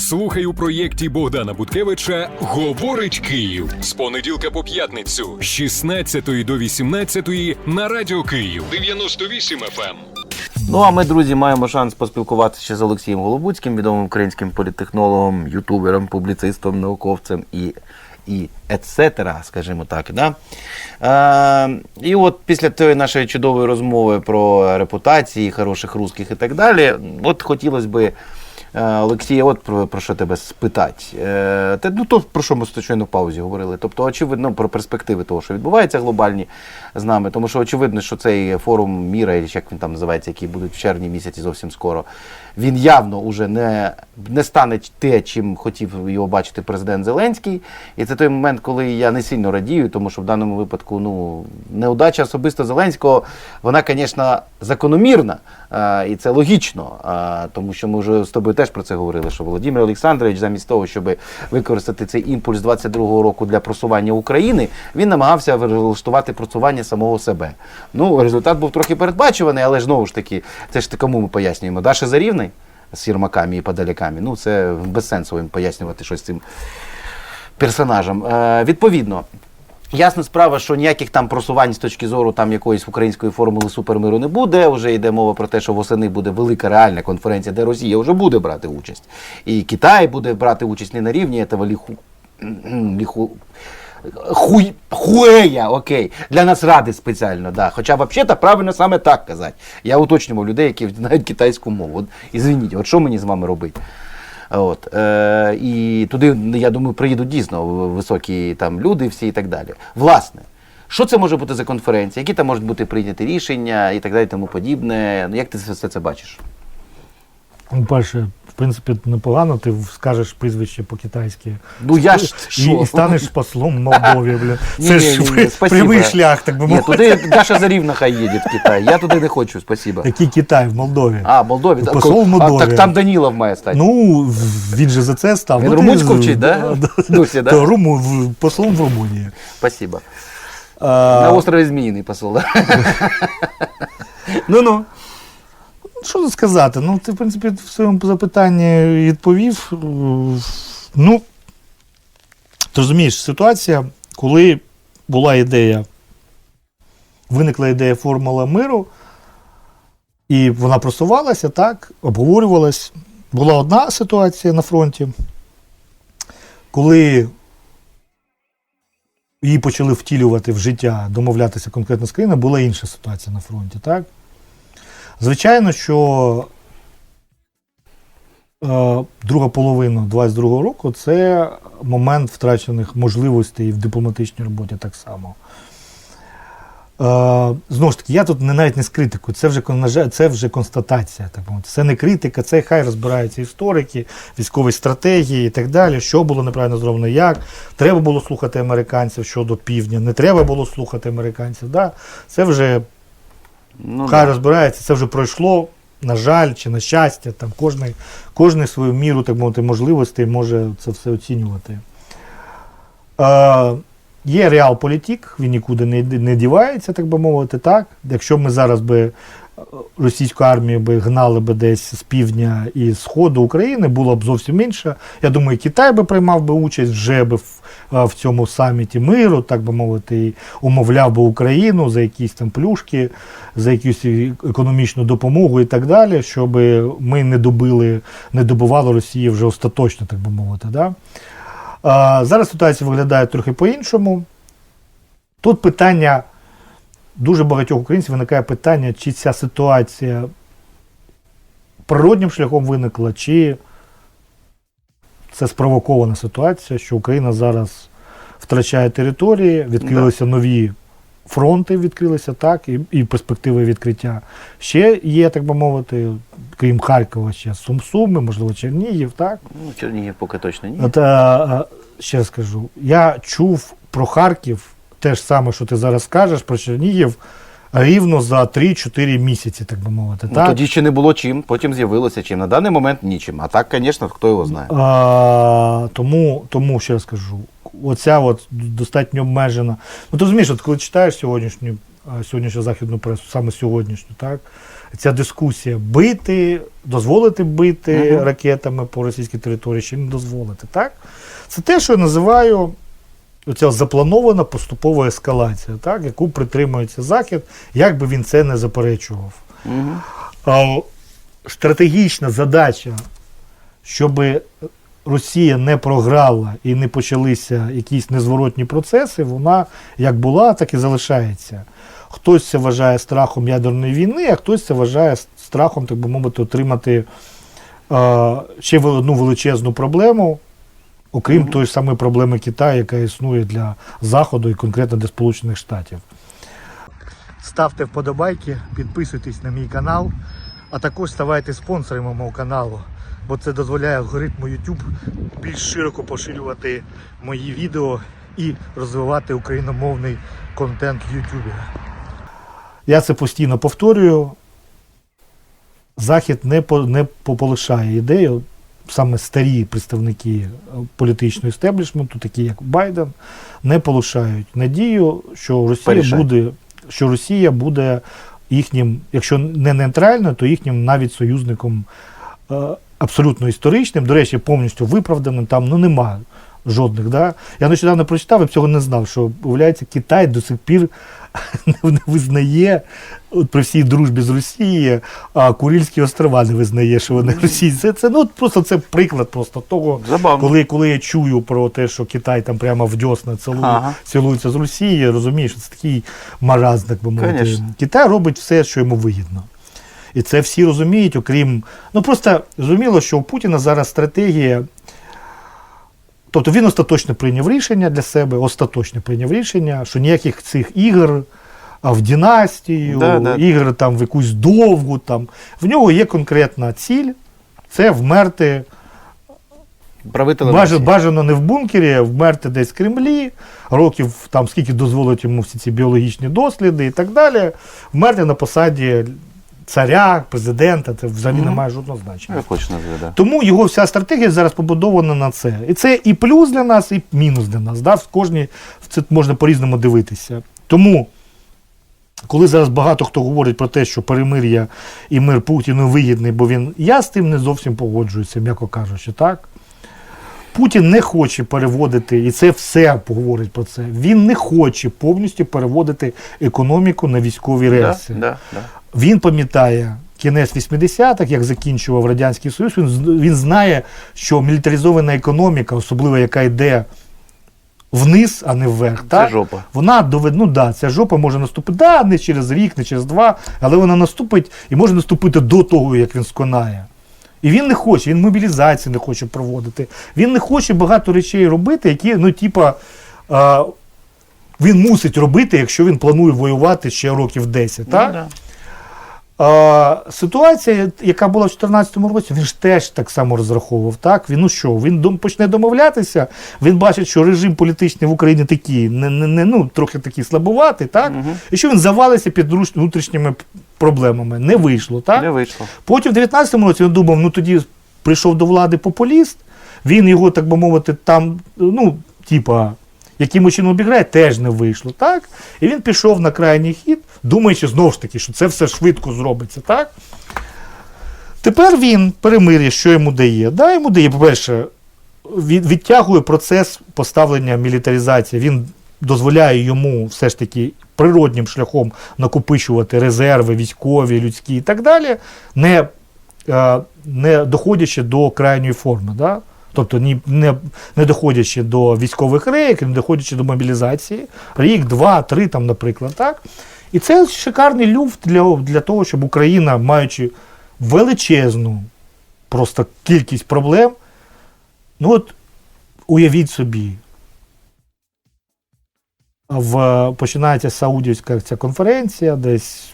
Слухай у проєкті Богдана Буткевича Говорить Київ з понеділка по п'ятницю з 16 до 18 на радіо Київ 98 FM. Ну а ми, друзі, маємо шанс поспілкуватися з Олексієм Голобуцьким, відомим українським політтехнологом, ютубером, публіцистом, науковцем і, і ецетера, скажімо так. Да? Е, і от після тієї нашої чудової розмови про репутації, хороших русських і так далі, от хотілося би. Е, Олексія, от про, про що тебе спитати. Е, те, ну, то, про що ми щойно в паузі говорили. Тобто, очевидно, про перспективи того, що відбувається глобальні з нами. Тому що очевидно, що цей форум міра, як він там називається, який буде в червні місяці зовсім скоро, він явно уже не, не стане те, чим хотів його бачити президент Зеленський. І це той момент, коли я не сильно радію, тому що в даному випадку ну, неудача особисто Зеленського, вона, звісно, закономірна. А, і це логічно, а, тому що ми вже з тобою теж про це говорили, що Володимир Олександрович, замість того, щоб використати цей імпульс 22-го року для просування України, він намагався влаштувати просування самого себе. Ну, результат був трохи передбачуваний, але знову ж таки, це ж кому ми пояснюємо? Даша Зарівний з Єрмаками і подаляками. Ну, це безсенсово їм пояснювати щось цим персонажам. Е, відповідно. Ясна справа, що ніяких там просувань з точки зору там якоїсь української формули супермиру не буде. Вже йде мова про те, що восени буде велика реальна конференція, де Росія вже буде брати участь. І Китай буде брати участь не на рівні ліху Хуй, хуея, окей, для нас ради спеціально, да. Хоча взагалі правильно саме так казати. Я уточнював людей, які знають китайську мову. От, ізвиніть, от що мені з вами робити? От, е, і туди, я думаю, приїдуть дійсно високі там люди всі і так далі. Власне, що це може бути за конференція, які там можуть бути прийняті рішення і так далі, тому подібне. Ну, Як ти все це бачиш? Ну, Перше, в принципі, непогано, ти скажеш прізвище по-китайськи. Ну я ж і, і станеш послом Молдові, бля. Це ні, ж ні, ні, прямий шлях, так би мовити. туди Даша Зарівна хай їде в Китай. Я туди не хочу, спасибо. Який Китай в Молдові? А, Молдові. Ну, посол в Молдові. А, так там Данілов має стати. Ну, він же за це став. Він ну, румунську вчить, да? Досі, да? Руму, в- послом в Румунії. Спасибо. А, На острові Зміїний посол. да? Ну-ну. Що тут сказати? Ну, ти, в принципі, в своєму запитанні відповів. Ну, ти розумієш, ситуація, коли була ідея, виникла ідея формула миру, і вона просувалася, так, обговорювалась. Була одна ситуація на фронті, коли її почали втілювати в життя, домовлятися конкретно з країною, була інша ситуація на фронті, так? Звичайно, що е, друга половина 22-го року це момент втрачених можливостей в дипломатичній роботі так само. Е, знову ж таки, я тут не навіть не з критикою, це вже, це вже констатація. Так. Це не критика, це хай розбираються історики, військові стратегії і так далі, що було неправильно зроблено, як. Треба було слухати американців щодо півдня, не треба було слухати американців. Да? Це вже Ну, Хай да. розбирається, це вже пройшло, на жаль, чи на щастя, там кожний, кожний свою міру, так мовити, можливостей може це все оцінювати. Е, є реалполітік, він нікуди не, не дівається, так би мовити, так. Якщо ми зараз би російську армію би гнали би десь з півдня і сходу України, було б зовсім інше. Я думаю, Китай би приймав би участь вже би в, е, в цьому саміті миру, так би мовити, і умовляв би Україну за якісь там плюшки, за якусь економічну допомогу і так далі, щоб ми не добили, не добували Росії вже остаточно, так би мовити. Да? А, зараз ситуація виглядає трохи по-іншому. Тут питання дуже багатьох українців виникає питання, чи ця ситуація природнім шляхом виникла, чи це спровокована ситуація, що Україна зараз втрачає території, відкрилися нові фронти, відкрилися так, і, і перспективи відкриття. Ще є, так би мовити, крім Харкова, ще Сум Суми, можливо, Чернігів, так? Ну, Чернігів поки точно ні. От, а, а, ще раз кажу, я чув про Харків те ж саме, що ти зараз кажеш, про Чернігів рівно за 3-4 місяці, так би мовити. Ну, так? тоді ще не було чим, потім з'явилося чим. На даний момент нічим. А так, звісно, хто його знає. А, тому, тому ще раз кажу, оця от достатньо обмежена. Ну ти розумієш, от коли читаєш сьогоднішню сьогоднішню західну пресу, саме сьогоднішню, так? Ця дискусія бити, дозволити бити Мгм. ракетами по російській території чи не дозволити, так? Це те, що я називаю оця запланована поступова ескалація, так? яку притримується Захід, як би він це не заперечував. А, стратегічна задача, щоб Росія не програла і не почалися якісь незворотні процеси, вона як була, так і залишається. Хтось це вважає страхом ядерної війни, а хтось це вважає страхом, так би мовити, отримати е, ще одну величезну проблему, окрім тої ж самої проблеми Китаю, яка існує для Заходу і конкретно для Сполучених Штатів. Ставте вподобайки, підписуйтесь на мій канал, а також ставайте спонсорами мого каналу, бо це дозволяє алгоритму YouTube більш широко поширювати мої відео і розвивати україномовний контент в YouTube. Я це постійно повторюю. Захід не, по, не пополишає ідею, саме старі представники політичного істеблішменту, такі як Байден, не полишають надію, що Росія Порішать. буде, що Росія буде їхнім, якщо не нейтральною, то їхнім навіть союзником е, абсолютно історичним, до речі, повністю виправданим. Там ну нема жодних. Да? Я нещодавно прочитав і цього не знав, що виявляється, Китай до сих пір не, визнає от при всій дружбі з Росією, а Курильські острова не визнає, що вони російські. Це, це ну просто це приклад просто того, Забавно. коли, коли я чую про те, що Китай там прямо в дьосна цілує, Ага. цілується з Росією, розумієш, це такий маразм, так би мовити. Конечно. Китай робить все, що йому вигідно. І це всі розуміють, окрім. Ну просто зрозуміло, що у Путіна зараз стратегія. Тобто він остаточно прийняв рішення для себе, остаточно прийняв рішення, що ніяких цих ігор в династію, Да, да. ігор там в якусь довгу. Там. В нього є конкретна ціль це вмерти Бажа, бажано не в бункері, а вмерти десь в Кремлі, років там скільки дозволять йому всі ці біологічні досліди і так далі. Вмерти на посаді царя, президента, це взагалі не має жодного значення. Я хочу назвати, да. Тому його вся стратегія зараз побудована на це. І це і плюс для нас, і мінус для нас. Да? В кожній в це можна по-різному дивитися. Тому, коли зараз багато хто говорить про те, що перемир'я і мир Путіну вигідний, бо він. Я з тим не зовсім погоджуюся, м'яко кажучи, так? Путін не хоче переводити, і це все говорить про це. Він не хоче повністю переводити економіку на військові Да, да, да. Він пам'ятає кінець 80-х, як закінчував Радянський Союз. Він, він знає, що мілітаризована економіка, особливо яка йде вниз, а не вверх, Це так? жопа. вона доведе, ну да, ця жопа може наступити, да, не через рік, не через два, але вона наступить і може наступити до того, як він сконає. І він не хоче, він мобілізації не хоче проводити. Він не хоче багато речей робити, які, ну, типа, він мусить робити, якщо він планує воювати ще років 10. Так? Ну, да. Ситуація, яка була в 2014 році, він ж теж так само розраховував. Так? Він ну що, він почне домовлятися, він бачить, що режим політичний в Україні такий, не, не, не, ну, трохи такий слабуватий, так? Мгм. і що він завалиться під внутрішніми проблемами. Не вийшло. Так? Не вийшло. Потім в 19-му році він думав, ну тоді прийшов до влади популіст, він його, так би мовити, там, ну, типа, яким чином обіграє, теж не вийшло. так? І він пішов на крайній хід, думаючи знову ж таки, що це все швидко зробиться. так? Тепер він перемир'я, що йому дає? Да, йому дає, по-перше, від, відтягує процес поставлення мілітаризації. Він дозволяє йому все ж таки природнім шляхом накопичувати резерви військові, людські і так далі, не, е, не доходячи до крайньої форми. Да? Тобто ні, не, не доходячи до військових рейк, не доходячи до мобілізації, рік, два, три, там, наприклад. Так? І це шикарний люфт для, для того, щоб Україна, маючи величезну просто кількість проблем, ну от уявіть собі, в, починається Саудівська ця конференція десь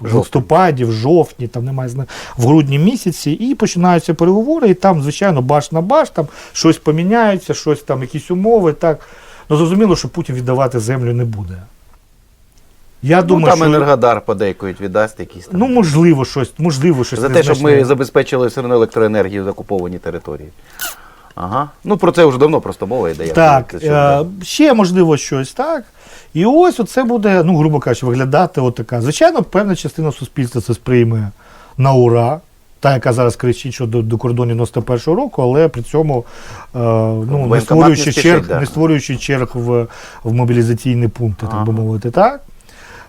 в листопаді, в жовтні, там немає зна- в грудні місяці, і починаються переговори, і там, звичайно, баш на баш, там щось поміняється, щось там, якісь умови. Так. Ну, зрозуміло, що Путін віддавати землю не буде. Я Ну, думаю, там що Енергодар подейкують, віддасть якісь там. ну, можливо, щось, можливо, щось За те, щоб ми забезпечили все одно електроенергію з окуповані території. Ага. Ну про це вже давно просто мова йде. я Так, що, е, ще можливо щось, так. І ось оце буде, ну, грубо кажучи, виглядати отака. Звичайно, певна частина суспільства це сприйме на ура. Та, яка зараз кричить, що до, до кордонів 91-го року, але при цьому е, ну, не, створюючи не спішить, черг, да. не створюючи черг в, в мобілізаційні пункти, Ага. так би мовити, так.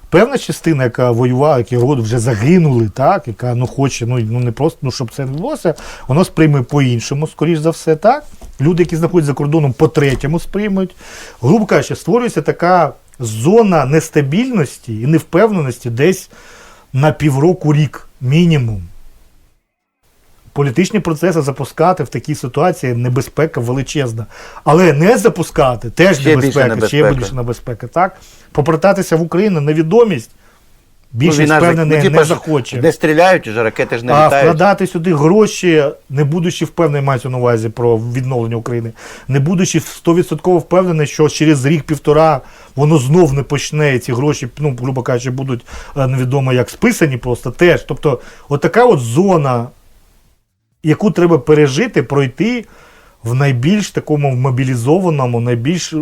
Певна частина, яка воювала, які роду вже загинули, так, яка ну, хоче, ну, ну не просто, ну, щоб це не відбулося, воно сприйме по-іншому, скоріш за все, так. Люди, які знаходяться за кордоном, по-третьому сприймуть. Грубо кажучи, створюється така зона нестабільності і невпевненості десь на півроку рік мінімум. Політичні процеси запускати в такій ситуації небезпека величезна. Але не запускати теж Ще більше небезпека, ще небезпека. більше небезпека. Так? Попертатися в Україну невідомість більше війна впевнений ну, не захоче. Не стріляють, уже ракети ж не А літають. вкладати сюди гроші, не будучи впевнений, мається на увазі про відновлення України, не будучи 100% впевнений, що через рік-півтора воно знов не почне, і ці гроші, ну, грубо кажучи, будуть е, невідомо як списані просто теж. Тобто, отака от зона, яку треба пережити, пройти в найбільш такому мобілізованому, найбільш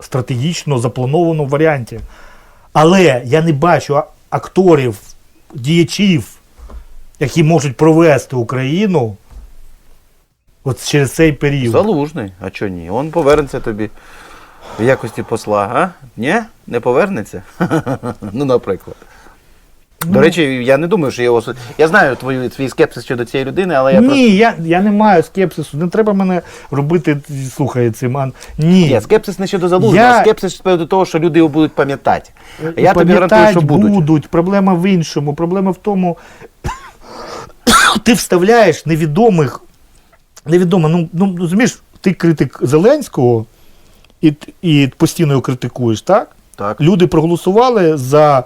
стратегічно запланованому варіанті. Але я не бачу акторів, діячів, які можуть провести Україну от через цей період. Залужний, а чого ні? Он повернеться тобі в якості посла, а? Ні? Не повернеться? ну, наприклад. До речі, я не думаю, що його. осу- Я знаю твою твій скепсис щодо цієї людини, але я Ні, просто. я, я не маю скепсису. Не треба мене робити, слухай цим. Ан... Ні. Ні, скепсис не щодо залужного, Я- а скепсис приводу того, що люди його будуть пам'ятати. І Я тобі гарантую, що будуть. будуть. Проблема в іншому. Проблема в тому, ти вставляєш невідомих. Невідомо, ну, ну розумієш, ти критик Зеленського і, т- і постійно його критикуєш, так? Так. Люди проголосували за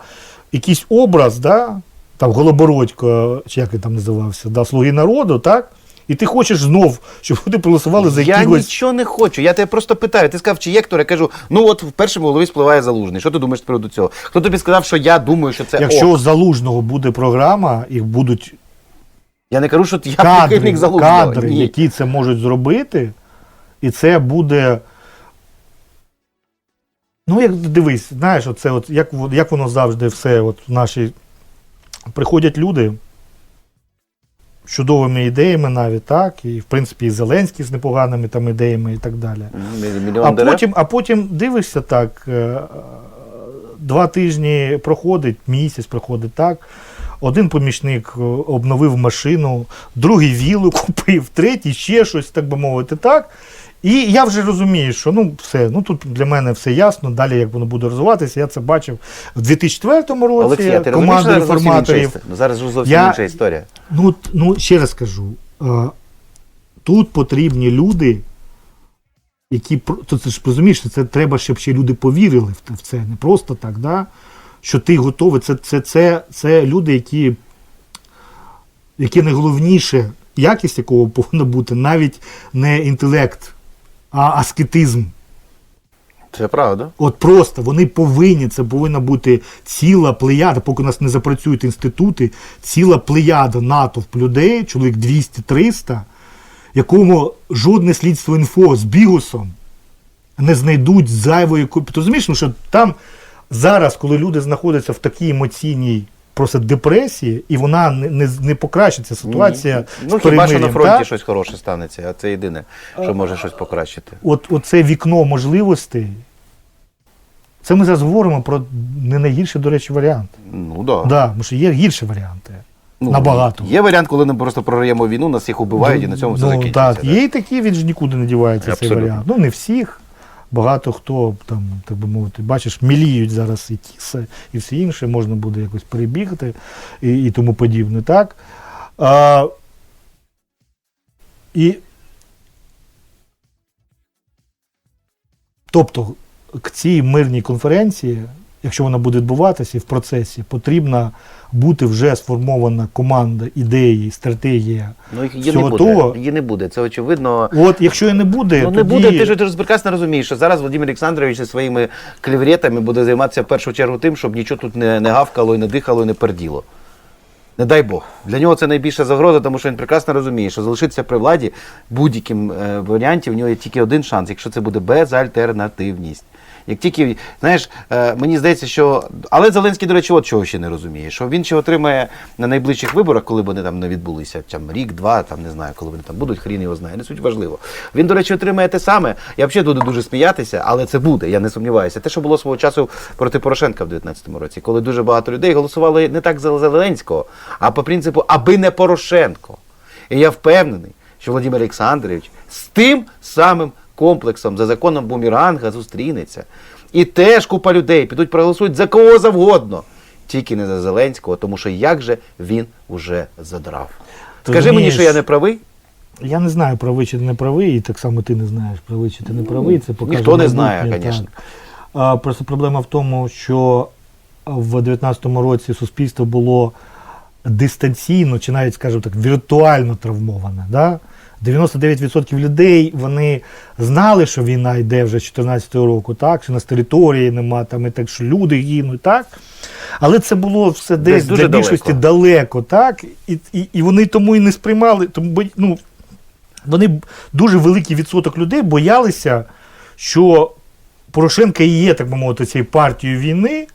якийсь образ, да? там Голобородько, чи як він там називався, да, Слуги народу, так? І ти хочеш знов, щоб люди проголосували за Я нічого не хочу. Я тебе просто питаю. Ти сказав, чи є хто? Я кажу, ну от в першому голові спливає залужний. Що ти думаєш з приводу цього? Хто тобі сказав, що я думаю, що це Якщо ок? у залужного буде програма, і будуть Я не кажу, що я кадри, прихильник залужного. кадри Ні. які це можуть зробити, і це буде. Ну, як дивись, знаєш, оце от, як, як воно завжди все, от в нашій. Приходять люди з чудовими ідеями навіть, так, і в принципі і Зеленський з непоганими там ідеями і так далі. Мільйон А потім, а потім дивишся так, е, два тижні проходить, місяць проходить так. Один помічник е, обновив машину, другий вілу купив, третій ще щось, так би мовити, так. І я вже розумію, що ну все, ну тут для мене все ясно. Далі як воно буде розвиватися, я це бачив в 2004 році. Олексій, а ти розумієш, команда зараз зовсім інша, ну, зараз зовсім Я- інша історія. Ну, ну, ще раз кажу, е, тут потрібні люди, які то це ж розумієш, це треба, щоб ще люди повірили в, в це, не просто так, да? що ти готовий. Це, це, це, це люди, які, які найголовніше, якість якого повинна бути навіть не інтелект, а аскетизм. Це правда. От просто вони повинні, це повинна бути ціла плеяда, поки у нас не запрацюють інститути, ціла плеяда натовп людей, чоловік 200-300, якому жодне слідство інфо з бігусом не знайдуть зайвої копії. Ти розумієш, ну, що там зараз, коли люди знаходяться в такій емоційній просто депресії, і вона не, не, не покращиться ситуація Ну, хіба що на фронті так? щось хороше станеться, а це єдине, що може щось покращити. от, оце вікно можливостей. Це ми зараз говоримо про не найгірший, до речі, варіант. Ну да. Да, тому що є гірші варіанти. Ну, Набагато. Є варіант, коли ми просто програємо війну, нас їх убивають і на цьому все ну, закінчується. Так, є і такі, він ж нікуди не дівається цей варіант. Ну, не всіх. Багато хто там, так би мовити, бачиш, міліють зараз і тіси, і все інше, можна буде якось перебігти і, і тому подібне, так? А, і тобто к цій мирній конференції, якщо вона буде відбуватися і в процесі, потрібна бути вже сформована команда, ідеї, стратегія. Ну, її не буде. того. Її не буде. Це очевидно. От якщо і не буде, Ну не буде, ти ж ти ж прекрасно розумієш, що зараз Володимир Олександрович зі своїми клевретами буде займатися в першу чергу тим, щоб нічого тут не, не гавкало, і не дихало, і не перділо. Не дай Бог. Для нього це найбільша загроза, тому що він прекрасно розуміє, що залишитися при владі будь-яким е, варіанті, в нього є тільки один шанс, якщо це буде безальтернативність. Як тільки, знаєш, е, мені здається, що. Але Зеленський, до речі, от чого ще не розуміє, що він ще отримає на найближчих виборах, коли вони там не відбулися, там рік, два, там не знаю, коли вони там будуть, хрін його знає, не суть важливо. Він, до речі, отримає те саме. Я взагалі буду дуже сміятися, але це буде, я не сумніваюся. Те, що було свого часу проти Порошенка в 2019 році, коли дуже багато людей голосували не так за Зеленського, а по принципу, аби не Порошенко. І я впевнений, що Володимир Олександрович з тим самим комплексом за законом Буміранга зустрінеться. І теж купа людей підуть проголосують за кого завгодно, тільки не за Зеленського, тому що як же він уже задрав. Ти Скажи мені, що я не правий? Я не знаю, правий чи не правий, і так само ти не знаєш, правий чи ти не правий. Це покаже ніхто не знає, звісно. Просто проблема в тому, що в 19-му році суспільство було дистанційно, чи навіть, скажімо так, віртуально травмоване. Да? 99% людей вони знали, що війна йде вже з 14 року, так, що нас території нема, там, і так, що люди гинуть, так. Але це було все десь, Десь для більшості далеко. далеко, так? І, і, і вони тому і не сприймали, тому, ну, вони дуже великий відсоток людей боялися, що Порошенко і є, так би мовити, цією партією війни,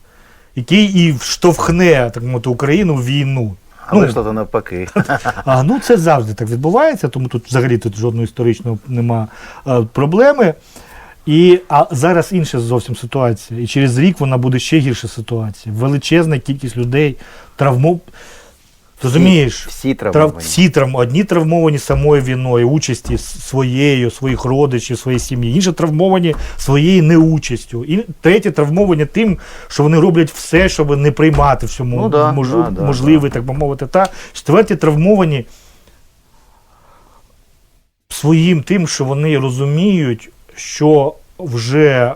який і вштовхне, так би мовити, Україну в війну. А вийшло то навпаки. А ну це завжди так відбувається, тому тут взагалі тут жодної історичної нема а, проблеми. І, а зараз інша зовсім ситуація. І через рік вона буде ще гірша ситуація. Величезна кількість людей травмо. Розумієш? всі Трав... Всі травм... Одні травмовані самою війною, участі своєю, своїх родичів, своєї сім'ї, інші травмовані своєю неучастю. І треті травмовані тим, що вони роблять все, щоб не приймати всьому Ну да, мож... да, да, можливий, так би мовити. Та четверті травмовані своїм тим, що вони розуміють, що вже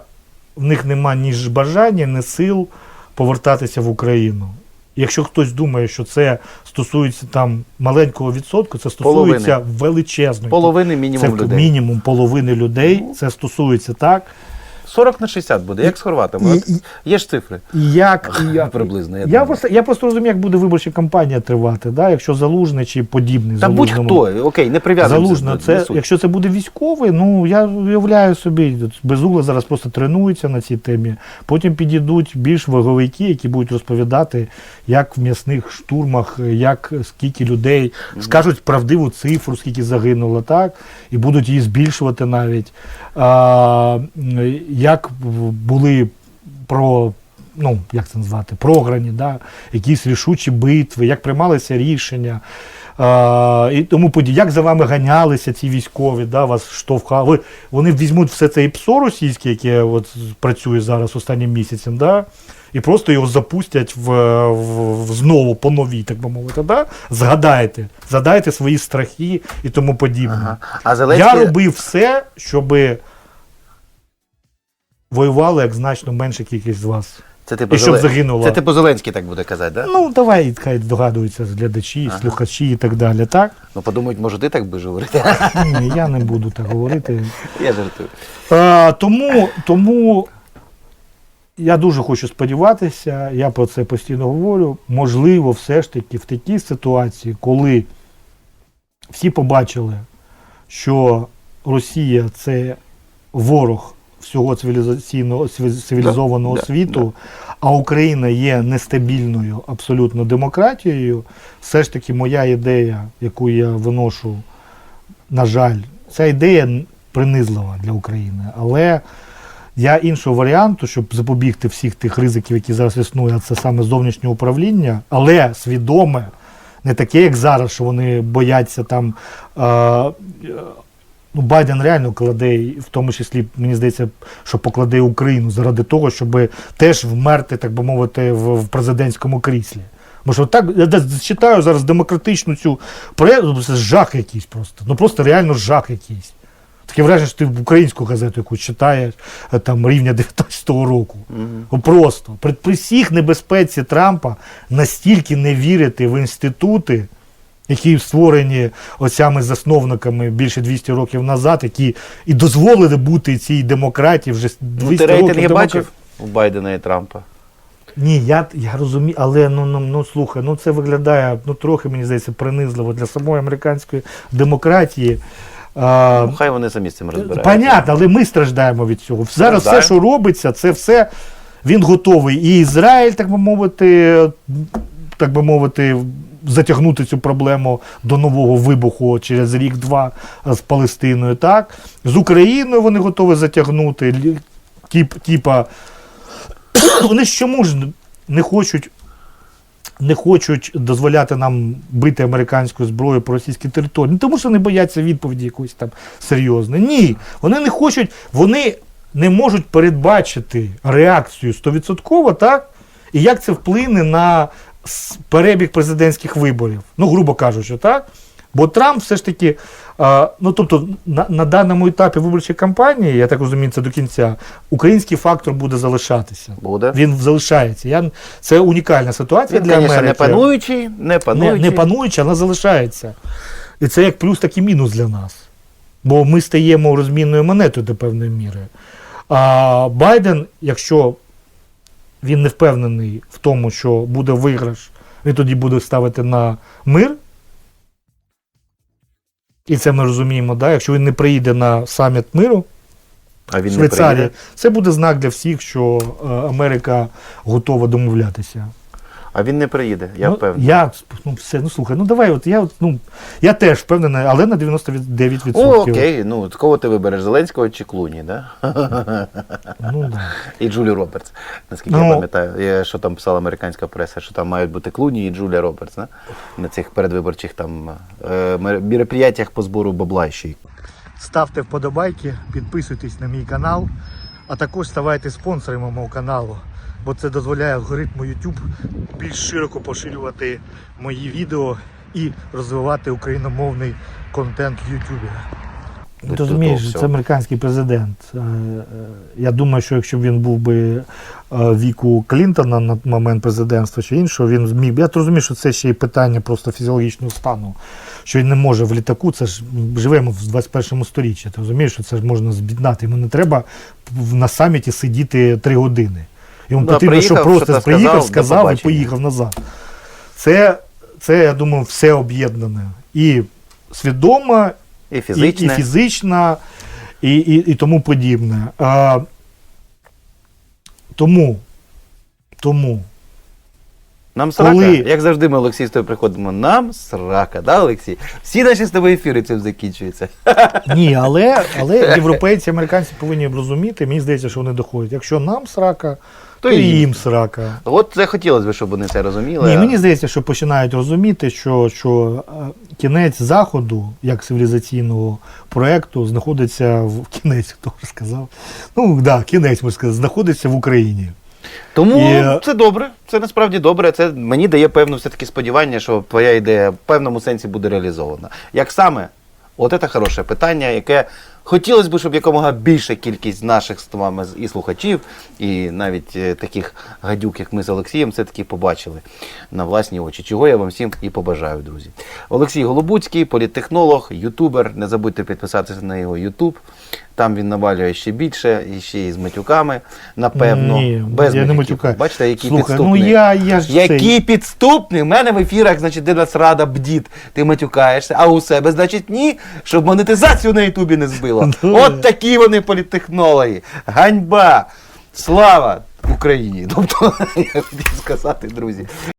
в них нема ні ж бажання, ні сил повертатися в Україну. Якщо хтось думає, що це стосується там маленького відсотку, це стосується величезної Половини мінімум це людей. мінімум половини людей. Це стосується так. 40 на 60 буде, як з хорватами. От Є ж цифри. Як, як Приблизно. Я, я, думаю. просто, я просто розумію, як буде виборча кампанія тривати, да? якщо залужний чи подібний Та залужному. будь-хто, окей, не до- це, до якщо це буде військовий, ну я уявляю собі, от Безугла зараз просто тренується на цій темі. Потім підійдуть більш ваговики, які будуть розповідати, як в м'ясних штурмах, як скільки людей скажуть правдиву цифру, скільки загинуло, так, і будуть її збільшувати навіть. А, м, як були про. Ну, як це назвати, програні, да? якісь рішучі битви, як приймалися рішення. А, і тому подібне. Як за вами ганялися ці військові, да, вас штовхали. Вони візьмуть все це ІПСО російське, яке от працює зараз останнім місяцем, да, і просто його запустять в, в, в знову по новій, так би мовити. Да? Згадайте, згадайте свої страхи і тому подібне. Ага. А Зеленський... Я робив все, щоб воювали як значно менша кількість з вас. Це типу, І щоб Зелен- загинуло. Це типу Зеленський так буде казати, да? Ну, давай, хай здогадуються глядачі, Ага. слухачі і так далі. Так? Ну подумають, може ти так будеш говорити. Ні, я не буду так говорити. Я жартую. А, тому, тому я дуже хочу сподіватися, я про це постійно говорю. Можливо, все ж таки в такій ситуації, коли всі побачили, що Росія це ворог всього цивілізаційного цивілізованого Да, да, світу, а Україна є нестабільною абсолютно демократією, все ж таки моя ідея, яку я виношу, на жаль, ця ідея принизлива для України. Але я іншого варіанту, щоб запобігти всіх тих ризиків, які зараз існують, а це саме зовнішнє управління, але свідоме, не таке, як зараз, що вони бояться там. Е, Ну, Байден реально кладе, в тому числі, мені здається, що покладе Україну заради того, щоб теж вмерти, так би мовити, в, в президентському кріслі. Бо що так, я читаю зараз демократичну цю проєкту, це жах якийсь просто. Ну просто реально жах якийсь. Таке враження, що ти українську газету, яку читаєш е, там рівня 19-го року. Ну, Просто при, при всіх небезпеці Трампа настільки не вірити в інститути, які створені оцями засновниками більше 200 років назад, які і дозволили бути цій демократії вже 200 Ну, ти років. рейтинги демокра- бачив у Байдена і Трампа? Ні, я, я розумію, але ну, ну, ну слухай, ну це виглядає ну, трохи, мені здається, принизливо для самої американської демократії. А, Ну, хай вони самі з цим розбираються. Понятно, але ми страждаємо від цього. Зараз все, що робиться, це все він готовий. І Ізраїль, так би мовити, так би мовити, затягнути цю проблему до нового вибуху через рік-два з Палестиною. Так? З Україною вони готові затягнути. Тип, типа, вони чому ж не хочуть. Не хочуть дозволяти нам бити американською зброєю по російській території. Не тому, що вони бояться відповіді якоїсь там серйозної. Ні. Вони не хочуть, вони не можуть передбачити реакцію 100%, так? І як це вплине на перебіг президентських виборів. Ну, грубо кажучи, так? Бо Трамп все ж таки, ну тобто на, на даному етапі виборчої кампанії, я так розумію, це до кінця, український фактор буде залишатися. Буде. Він залишається. Я, це унікальна ситуація Він, для Америки. не пануючий, не не, пануючий. не пануюча, вона залишається. І це як плюс, так і мінус для нас. Бо ми стаємо розмінною монетою до певної міри. А Байден, якщо він не впевнений в тому, що буде виграш, він тоді буде ставити на мир. І це ми розуміємо, да? якщо він не приїде на саміт миру, а він не Швейцарії, приїде. це буде знак для всіх, що е, Америка готова домовлятися. А він не приїде, я ну, впевнений. Я, ну, все, ну слухай, ну давай, от я, от, ну, я теж впевнений, але на 99%. О, окей, ну кого ти вибереш? Зеленського чи Клуні, да? Ну, да. І Джулі Робертс. Наскільки Ну. я пам'ятаю, я- що там писала американська преса, що там мають бути Клуні і Джулія Робертс, да? на цих передвиборчих там е, мероприятиях по збору бабла ще й. Ставте вподобайки, підписуйтесь на мій канал, а також ставайте спонсорами мого каналу, бо це дозволяє алгоритму YouTube більш широко поширювати мої відео і розвивати україномовний контент в YouTube. Ти розумієш, це американський президент. Е, е, Я думаю, що якщо б він був би е, віку Клінтона на момент президентства чи іншого, він зміг. Я розумію, що це ще й питання просто фізіологічного стану. Що він не може в літаку, це ж живемо в 21 сторіччі. Ти розумієш, що це ж можна збіднати. Йому не треба на саміті сидіти три години. Йому Да, потрібно, щоб просто приїхав, сказав, сказав і поїхав назад. Це, це, я думаю, все об'єднане. І свідомо, І і, і фізична, і, і, і тому подібне. А, тому, тому, Нам срака. Коли- Як завжди, ми Олексій з тобою приходимо. Нам срака, да, Олексій? Всі наші з тобою ефіри цим закінчуються. ні, але, але європейці, американці повинні розуміти, мені здається, що вони доходять. Якщо нам срака, то, і їм. срака. От це хотілося б, щоб вони це розуміли. Ні, мені здається, що починають розуміти, що, що е, кінець заходу, як цивілізаційного проєкту, знаходиться в кінець, хто ж сказав. Ну так, да, кінець можна сказати, знаходиться в Україні. Тому І, е, це добре, це насправді добре. Це мені дає певне все-таки сподівання, що твоя ідея в певному сенсі буде реалізована. Як саме? От це хороше питання, яке хотілося б, щоб якомога більша кількість наших з вами і слухачів, і навіть е, таких гадюк, як ми з Олексієм, все-таки побачили на власні очі. Чого я вам всім і побажаю, друзі. Олексій Голобуцький, політтехнолог, ютубер. Не забудьте підписатися на його ютуб. Там він навалює ще більше, і ще й з матюками, напевно. Ні, без я не матюкаю. Бачите, який Слухай, підступний. ну я, я ж Який підступний? У мене в ефірах, значить, де Нацрада бдіт, ти матюкаєшся, а у себе, значить, ні, щоб монетизацію на Ютубі не збило. Ну, От такі вони політтехнологи. Ганьба! Слава Україні! Тобто, я хотів сказати, друзі.